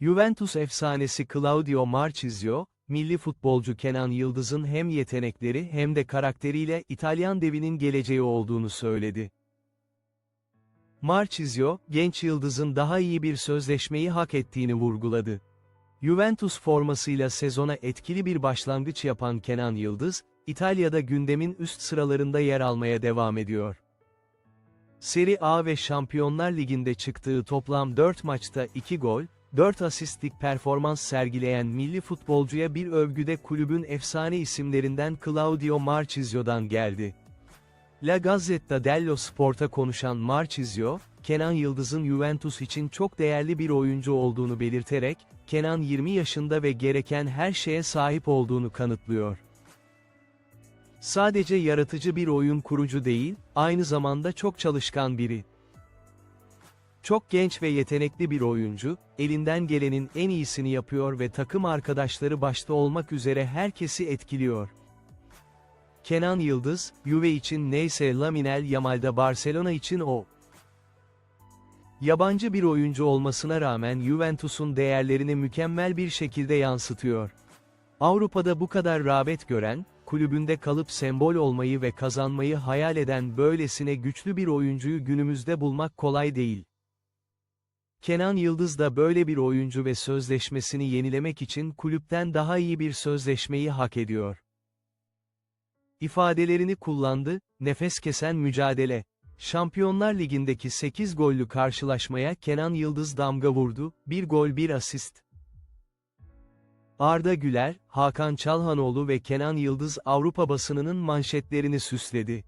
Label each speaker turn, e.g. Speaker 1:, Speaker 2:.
Speaker 1: Juventus efsanesi Claudio Marchisio, milli futbolcu Kenan Yıldız'ın hem yetenekleri hem de karakteriyle İtalyan devinin geleceği olduğunu söyledi. Marchisio, genç yıldızın daha iyi bir sözleşmeyi hak ettiğini vurguladı. Juventus formasıyla sezona etkili bir başlangıç yapan Kenan Yıldız, İtalya'da gündemin üst sıralarında yer almaya devam ediyor. Serie A ve Şampiyonlar Ligi'nde çıktığı toplam 4 maçta 2 gol, 4 asistlik performans sergileyen milli futbolcuya bir övgüde kulübün efsane isimlerinden Claudio Marchisio'dan geldi. La Gazzetta dello Sport'a konuşan Marchisio, Kenan Yıldız'ın Juventus için çok değerli bir oyuncu olduğunu belirterek, Kenan 20 yaşında ve gereken her şeye sahip olduğunu kanıtlıyor. Sadece yaratıcı bir oyun kurucu değil, aynı zamanda çok çalışkan biri. Çok genç ve yetenekli bir oyuncu, elinden gelenin en iyisini yapıyor ve takım arkadaşları başta olmak üzere herkesi etkiliyor. Kenan Yıldız, Juve için neyse Laminel Yamal'da Barcelona için o. Yabancı bir oyuncu olmasına rağmen Juventus'un değerlerini mükemmel bir şekilde yansıtıyor. Avrupa'da bu kadar rağbet gören, kulübünde kalıp sembol olmayı ve kazanmayı hayal eden böylesine güçlü bir oyuncuyu günümüzde bulmak kolay değil. Kenan Yıldız da böyle bir oyuncu ve sözleşmesini yenilemek için kulüpten daha iyi bir sözleşmeyi hak ediyor. İfadelerini kullandı, nefes kesen mücadele. Şampiyonlar Ligi'ndeki 8 gollü karşılaşmaya Kenan Yıldız damga vurdu, bir gol bir asist. Arda Güler, Hakan Çalhanoğlu ve Kenan Yıldız Avrupa basınının manşetlerini süsledi.